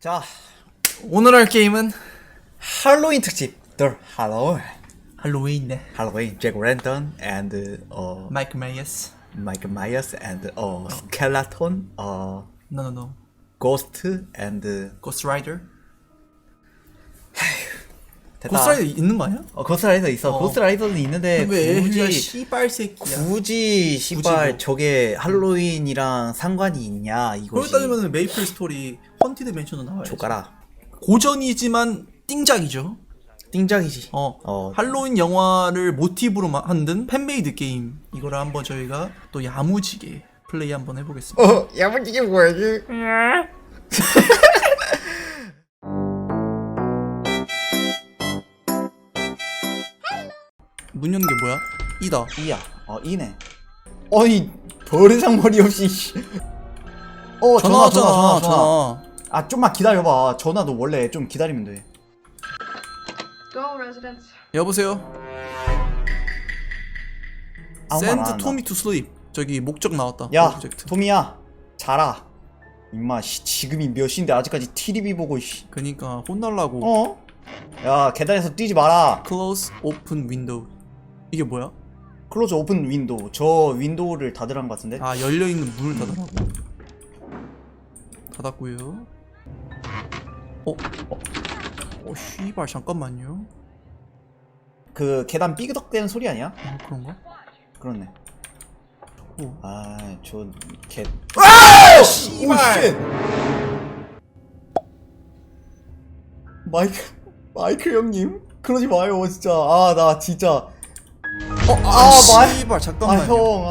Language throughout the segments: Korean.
자, 오늘 할 게임은 할로윈 특집. The Halloween. 할로윈네. Halloween. Jack Lantern and uh, 마이크 마이어스. Michael Myers and uh, Skeleton, uh, No no no. Ghost and 고스트 라이더. 됐다. 고스트 라이더 있는 거 아니야? 어, 고스트 라이더 있어. 어. 고스트 라이더는 있는데 왜? 굳이 씨발 새끼야. 굳이 씨발 뭐. 저게 할로윈이랑 상관이 있냐 그걸 이거지. 따지면 메이플 스토리 헌티드 맨션도 나와요. 조가라. 고전이지만 띵작이죠. 띵작이지. 어, 어. 할로윈 영화를 모티브로 만든 팬메이드 게임 이거를 한번 저희가 또 야무지게 플레이 한번 해보겠습니다. 어, 야무지게 뭐야지? 문 여는 게 뭐야? 이다. 이야. 어, 이네. 어이, 버르장 머리 없이. 씨. 어, 전화 왔잖아. 전화, 전화. 아, 좀만 기다려봐. 전화도 원래 좀 기다리면 돼. Go, residents. 여보세요. 아무 말안 샌드 한다. 토미 투 슬립. 저기 목적 나왔다. 야, 프로젝트. 토미야. 자라. 임마, 씨, 지금이 몇 시인데 아직까지 TV 보고, 씨. 그니까 혼날라고. 어? 야, 계단에서 뛰지 마라. Close open window. 이게 뭐야? 클로즈 오픈 윈도우. 저 윈도우를 닫으란 것 같은데? 아 열려 있는 문을 닫으라고. 닫았고요. 어? 어? 어 씨발 잠깐만요. 그 계단 삐그덕대는 소리 아니야? 어 그런가? 그렇네. 어. 아, 저 개. 아! 씨발! 마이크 마이크 형님 그러지 마요 진짜 아 나 진짜 어, 아, 마- 씨발 아 잠깐만요. 형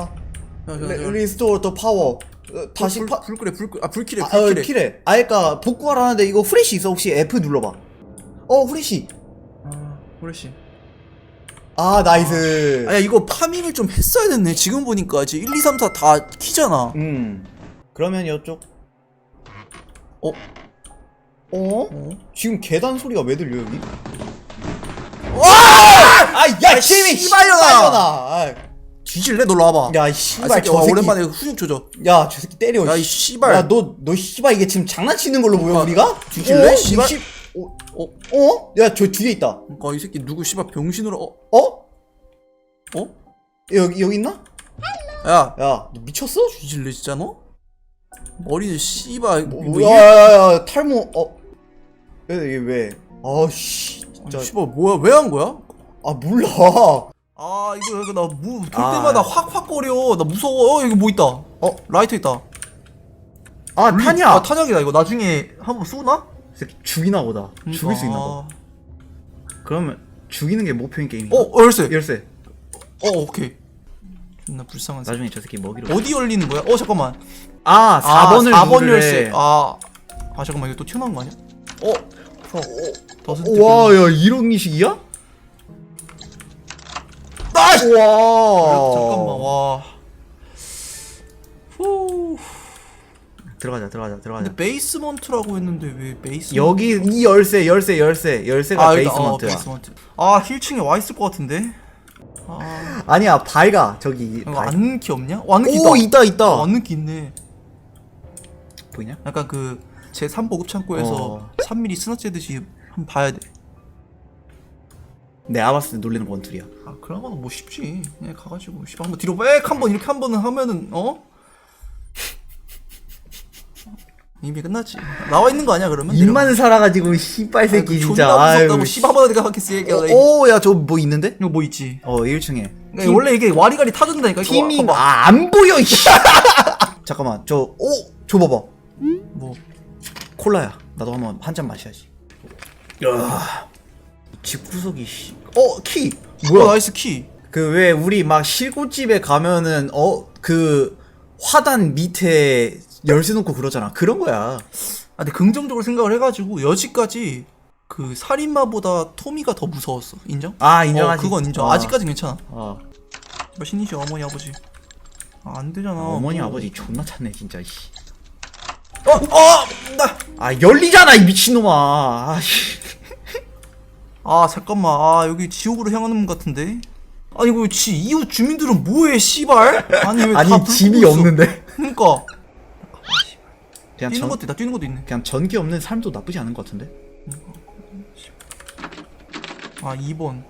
아, 야, 야, 레- 야. 리스토어 더 파워 어, 다시 불, 파 불, 불 끄래 불 끄. 아 불키래 아, 어, 불키래. 키래 아 그니까 복구하라는데 이거 후레쉬 있어 혹시 F 눌러봐 어 후레쉬 아 후레쉬. 아 나이스 아야 이거 파밍을 좀 했어야 됐네. 지금 보니까 이제 1, 2, 3, 4 다 키잖아. 음 그러면 이쪽 어? 어? 어? 지금 계단 소리가 왜 들려 여기? 와! 아야 씨발 씨발년아! 뒤질래 놀러 와봐. 야, 이 아, 씨발, 새끼, 저 와, 새끼. 오랜만에 후juk 조져. 야, 저 새끼 때려. 야, 이 씨. 씨발. 야, 너, 너 씨발 이게 지금 장난치는 걸로 보여, 아, 우리가? 뒤질래? 어? 씨발. 이 씨- 어? 어? 어? 야, 저 뒤에 있다. 그러니까 이 새끼 누구 씨발 병신으로 어? 어? 어? 여기, 여기 있나? 야, 야, 너 미쳤어? 뒤질래 진짜 너? 머리는 씨발 뭐, 뭐, 뭐 야, 야, 야, 탈모, 어? 얘, 얘 왜? 아, 씨. 이- 진짜. 씨발 뭐야 왜 한 거야? 아, 몰라. 아 이거 이거 나무볼 아. 때마다 확확 거려 나 무서워 어 여기 뭐 있다 어? 라이터 있다 아, 탄이야. 아 탄약이다 이거 나중에 한번 쏘나? 새끼 죽이나 보다. 죽일 수 있나 봐. 아. 그러면 죽이는 게 목표인 게임이야. 어 어, 열쇠 열쇠. 어 오케이 존나 불쌍한 새끼 나중에 저 새끼 먹이로. 어디 열리는 거야? 어 잠깐만 아, 4번을 아, 4번 누르래. 열쇠 아, 아 잠깐만 이거 또 튀어나온 거 아니야? 어? 어, 더 선택 와, 야, 이런 기식이야? 아! 씨! 와. 잠깐만 와 후. 들어가자, 들어가자, 들어가자. 근데 베이스먼트라고 했는데 왜 베이스먼트? 여기 이 열쇠, 열쇠, 열쇠, 열쇠가 아, 여기다. 베이스먼트야. 어, 베이스먼트. 아 힐층에 와 있을 것 같은데. 아 아니야, 밝아. 저기 이거 밝- 안는 키 없냐? 어, 안는키 오, 있다, 있다. 어, 안는 키 있네. 보이냐? 약간 그제 3보급 창고에서 어. 3mm 스나 째듯이 한번 봐야 돼. 내가 봤을 때 놀리는 원툴이야. 아 그런 거는 뭐 쉽지. 그냥 가가지고 씨발 한번 뒤로 빽 한번 이렇게 한 번은 하면은 어? 이미 끝났지. 나와 있는 거 아니야 그러면? 입만 살아가지고 씨발 새끼 아이고, 진짜. 존나 아유. 무섭다고 씨발 한번 하겠어 얘기야. 오, 야, 저뭐 있는데? 이거 뭐 있지? 어, 1층에. 그러니까 원래 이게 와리가리 타준다니까. 이거 팀이 봐봐. 아, 안 보여. 이 잠깐만, 저, 오, 저 봐봐. 뭐 콜라야. 나도 한번 한 잔 마셔야지. 야, 집구석이 씨. 어, 키. 뭐야? 나이스 키. 그 왜 우리 막 실고집에 가면은 어 그 화단 밑에 열쇠 놓고 그러잖아. 그런 거야. 아, 근데 긍정적으로 생각을 해가지고 여지까지 그 살인마보다 토미가 더 무서웠어. 인정? 아, 인정하지. 어, 그건 인정. 어. 아직까지 괜찮아. 어. 뭐 신이시 어머니 아버지. 아, 안 되잖아. 어머니 뭐. 아버지 존나 찾네 진짜. 씨. 어, 어, 나. 아 열리잖아 이 미친놈아. 아, 씨. 아, 잠깐만. 아, 여기 지옥으로 향하는 문 같은데. 아니 이거 지 이웃 주민들은 뭐해, 씨발? 아니 왜 다 아니 불 집이? 없는데. 그러니까. 그냥 뛰는 전, 것도 있다 뛰는 것도 있네 그냥 전기 없는 삶도 나쁘지 않은 것 같은데. 아 2번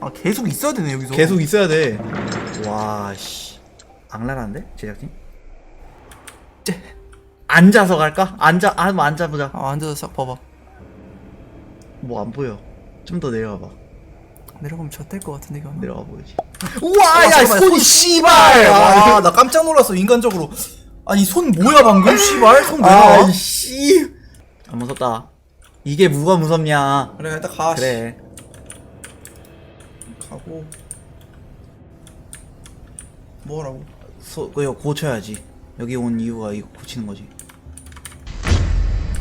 아 계속 있어야 되네 여기서 계속 있어야 돼. 와, 씨. 악랄한데? 제작진? 쟤, 앉아서 갈까? 앉아, 아, 뭐 앉아보자. 아 앉아서 싹 봐봐 뭐 안 보여. 좀 더 내려가 봐. 내려가면 젖될것 같은데 이거 내려가 보이지. 우와, 아, 야, 잠깐만, 손이 손 씨발! 아, 나 깜짝 놀랐어 인간적으로 아니 손 뭐야 방금 씨발 손 뭐야 아, 씨. 아, 무섭다. 이게 뭐가 무섭냐. 그래 일단 가 그래. 씨. 가고 뭐라고 소, 그거 고쳐야지. 여기 온 이유가 이거 고치는 거지.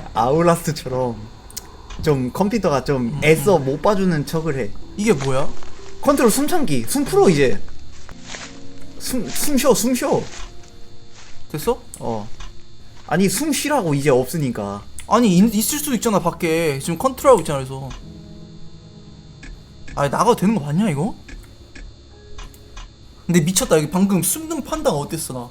울라스처럼 좀 컴퓨터가 좀 애써 못 봐주는 척을 해. 이게 뭐야 컨트롤 숨참기, 숨 풀어 이제. 숨, 숨 쉬어, 숨 쉬어. 됐어 어. 아니 숨 쉬라고 이제 없으니까. 아니 있, 있을 수도 있잖아 밖에 지금 컨트롤하고 있잖아 그래서 아니 나가도 되는 거 맞냐 이거? 근데 미쳤다 여기 방금 숨는 판다가 어땠어 나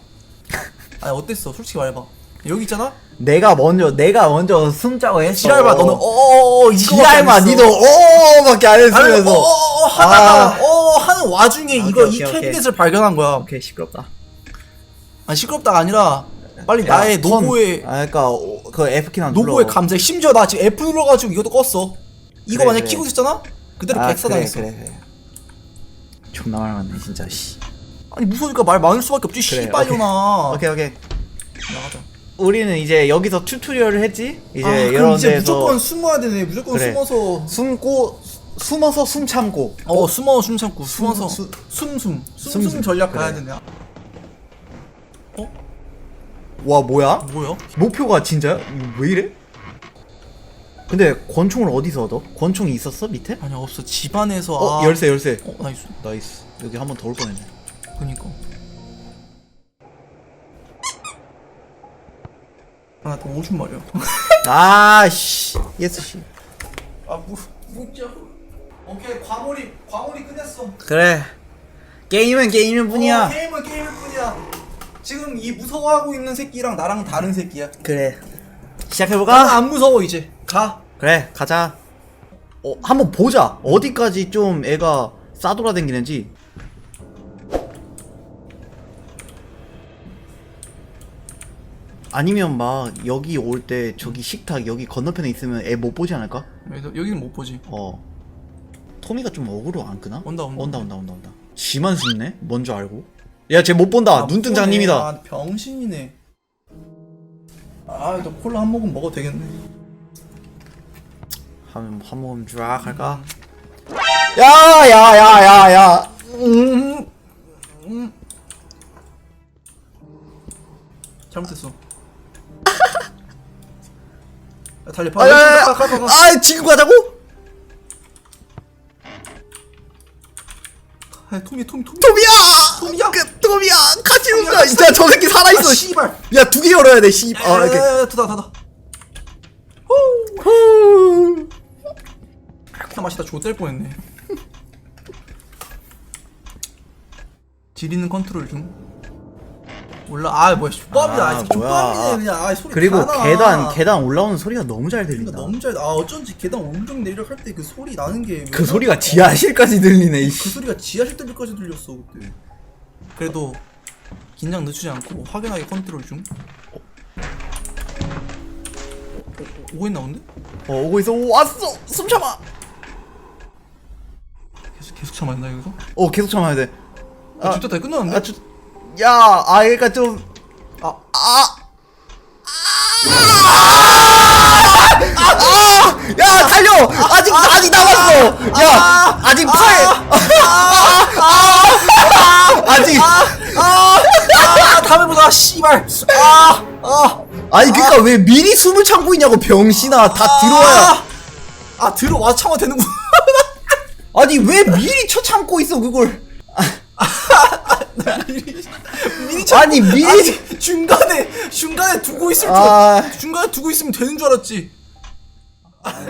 아니 어땠어 솔직히 말해봐 여기 있잖아 내가 먼저 내가 먼저 숨자고 했어. 지랄마 너는 어어어 지랄마 니도 어밖에 안 했으면서. 어어어 하다가 아. 어 하는 와중에 오케이, 이거 오케이, 이 오케이. 캐비넷을 발견한 거야 오케이 시끄럽다. 아 시끄럽다가 아니라 빨리 나의 야, 턴. 노고에 아 그러니까 오, 그 F 키나 눌러. 노고에 감사해 심지어 나 지금 F 눌러가지고 이것도 껐어 이거 그래, 만약 그래. 키고 있었잖아? 그대로 아, 백사당했어 그래, 그래, 그래. 존나 말맞네 진짜 씨. 아니 무서우니까 말 많을 수밖에 없지 그래, 씨발려나 오케이 오케이. 나가자 우리는 이제 여기서 튜토리얼을 했지. 이제 아, 이런 그럼 이제 데서 무조건 숨어야 되네 무조건 그래. 숨어서 숨고 숨어서 숨 참고. 어 숨어 숨 참고 숨어서 숨- 숨 숨 숨, 숨숨 전략 그래. 가야 되네 어? 와 뭐야? 뭐야? 목표가 진짜야? 이거 왜 이래? 근데 권총을 어디서 얻어? 권총이 있었어 밑에? 아니 없어 집안에서 어 아... 열쇠 열쇠. 어 나이스 나이스. 여기 한 번 더 올 뻔했네. 그니까 아나 오줌 마려 아씨 예스 씨. 아무 묵자 오케이 과몰입 과몰입 끝냈어 그래. 게임은 게임일 어, 뿐이야. 게임은 게임일 뿐이야 지금 이 무서워하고 있는 새끼랑 나랑 다른 새끼야 그래. 나는 시작해볼까? 안 무서워 이제 가 그래 가자. 어 한번 보자. 어디까지 좀 애가 싸돌아다니는지. 아니면 막 여기 올 때 저기 식탁 여기 건너편에 있으면 애 못 보지 않을까? 여기서, 여기는 못 보지 어. 토미가 좀 어그로 안 끄나? 온다, 온다. 온다 온다 온다 온다. 지만 숨네? 뭔줄 알고? 야 쟤 못 본다. 눈뜬장님이다. 아, 병신이네 아 너 콜라 한 모금 먹어도 되겠네 하면 한 모금 쫙 할까? 야야야야야. 음, 음. 잘못했어 야, 달려 아 야 야야. 가, 가, 가, 가. 아 지금 가자고? 아, 토미 토미 토미 토미야! 토미야! 그, 토미야! 같이 온다! 진짜 저 새끼 살아있어! 아, 씨발 야, 두 개 열어야 돼, 씨. 아, 이렇게. 야야야 닫아 닫아 후. 그냥 마시다 좆될 뻔했네 지리는 컨트롤 중 몰라 아 뭐야 족밥이다 아, 아. 족밥이네 그냥 아 소리 그리고 다 나. 계단, 계단 올라오는 소리가 너무 잘 그러니까 들린다. 너무 잘, 아 어쩐지 계단 내리락 할때그 소리 나는 게. 그 소리가 지하실까지 들리네, 그 이씨. 소리가 지하실 때까지 들렸어 그때. 그래도 긴장 늦추지 않고 확연하게 컨트롤 중. 어? 어, 오고 있나 본데? 어, 오고 있어. 오, 왔어! 숨 참아! 계속 계속 참아야 된다 여기서? 어, 계속 참아야 돼. 아, 아, 진짜 다 끝났는데? 아, 주, 야, 아, 그니까 좀. 아, 아! 아! 야, 달려! 아직, 아직 남았어! 야, 아직 팔! 아직, 다음에 보자 씨발 아 아. 아니 그니까 왜 미리 숨을 참고 있냐고 병신아 다 들어와야 아, 아 들어와 참아 되는구나 아니 왜 미리 쳐 참고 있어 그걸 미리 참 아니, 미리- 아니, 중간에 중간에 두고 있을 줄 아. 중간에 두고 있으면 되는 줄 알았지 아,